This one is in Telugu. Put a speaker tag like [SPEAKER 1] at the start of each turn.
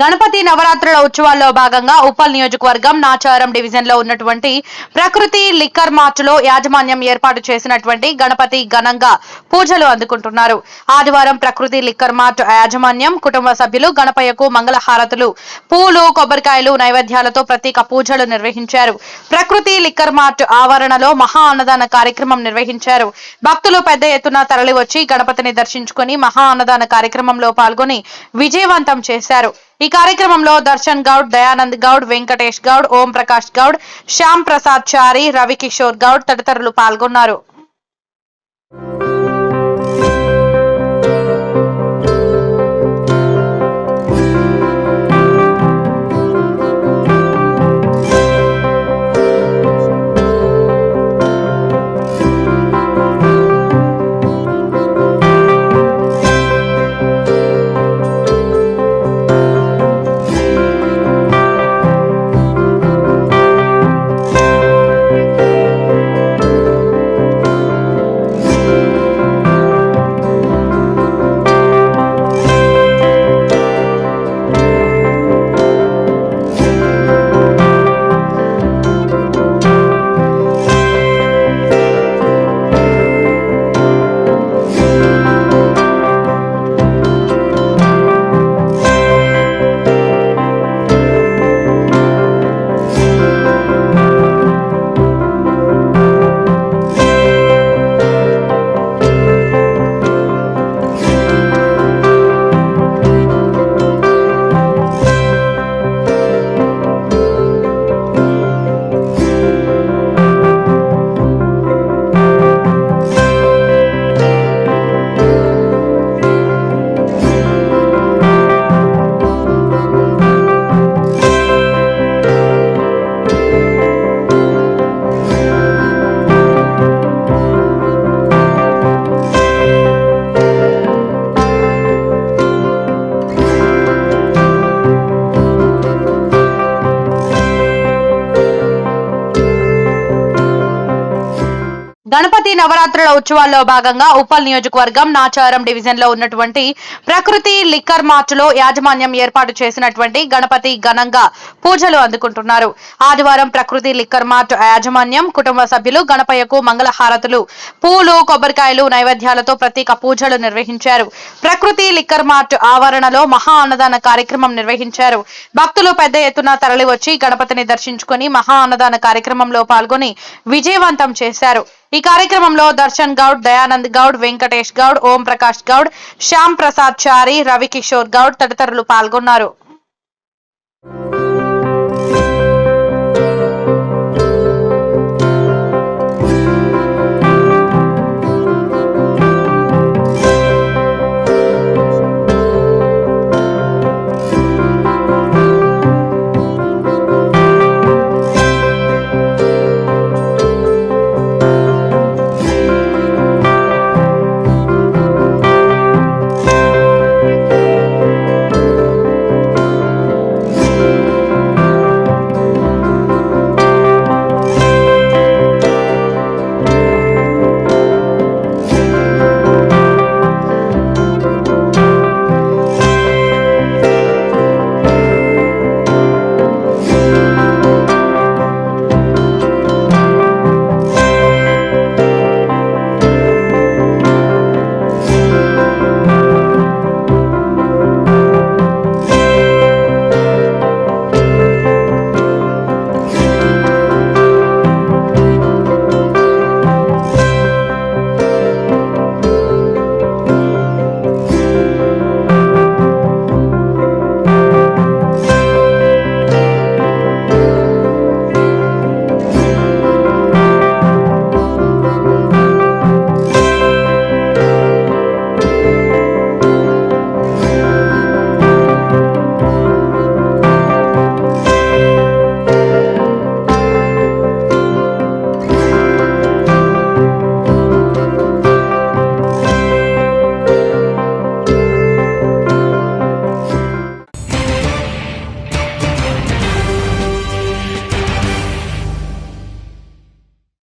[SPEAKER 1] గణపతి నవరాత్రుల ఉత్సవాల్లో భాగంగా ఉప్పల్ నియోజకవర్గం నాచారం డివిజన్లో ఉన్నటువంటి ప్రకృతి లిక్కర్ మార్ట్లో యాజమాన్యం ఏర్పాటు చేసినటువంటి గణపతి ఘనంగా పూజలు అందుకుంటున్నారు. ఆదివారం ప్రకృతి లిక్కర్ మార్ట్ యాజమాన్యం కుటుంబ సభ్యులు గణపయ్యకు మంగళ హారతులు పూలు కొబ్బరికాయలు నైవేద్యాలతో ప్రత్యేక పూజలు నిర్వహించారు. ప్రకృతి లిక్కర్ మార్ట్ ఆవరణలో మహా అన్నదాన కార్యక్రమం నిర్వహించారు. భక్తులు పెద్ద ఎత్తున తరలివచ్చి గణపతిని దర్శించుకుని మహా అన్నదాన కార్యక్రమంలో పాల్గొని విజయవంతం చేశారు. ఈ కార్యక్రమంలో దర్శన్ గౌడ్ దయానంద్ గౌడ్ వెంకటేష్ గౌడ్ ఓం ప్రకాష్ గౌడ్ శ్యామ్ ప్రసాద్ చారి రవికిషోర్ గౌడ్ తదితరులు పాల్గొన్నారు. గణపతి నవరాత్రుల ఉత్సవాల్లో భాగంగా ఉప్పల్ నియోజకవర్గం నాచారం డివిజన్లో ఉన్నటువంటి ప్రకృతి లిక్కర్ మార్ట్లో యాజమాన్యం ఏర్పాటు చేసినటువంటి గణపతి ఘనంగా పూజలు అందుకుంటున్నారు. ఆదివారం ప్రకృతి లిక్కర్ మార్ట్ యాజమాన్యం కుటుంబ సభ్యులు గణపయ్యకు మంగళ హారతులు పూలు కొబ్బరికాయలు నైవేద్యాలతో ప్రత్యేక పూజలు నిర్వహించారు. ప్రకృతి లిక్కర్ మార్ట్ ఆవరణలో మహా అన్నదాన కార్యక్రమం నిర్వహించారు. భక్తులు పెద్ద ఎత్తున తరలివచ్చి గణపతిని దర్శించుకుని మహా అన్నదాన కార్యక్రమంలో పాల్గొని విజయవంతం చేశారు. ఈ కార్యక్రమంలో దర్శన్ గౌడ్ దయానంద్ గౌడ్ వెంకటేష్ గౌడ్ ఓం ప్రకాష్ గౌడ్ శ్యామ్ ప్రసాద్ చారి రవికిషోర్ గౌడ్ తదితరులు పాల్గొన్నారు.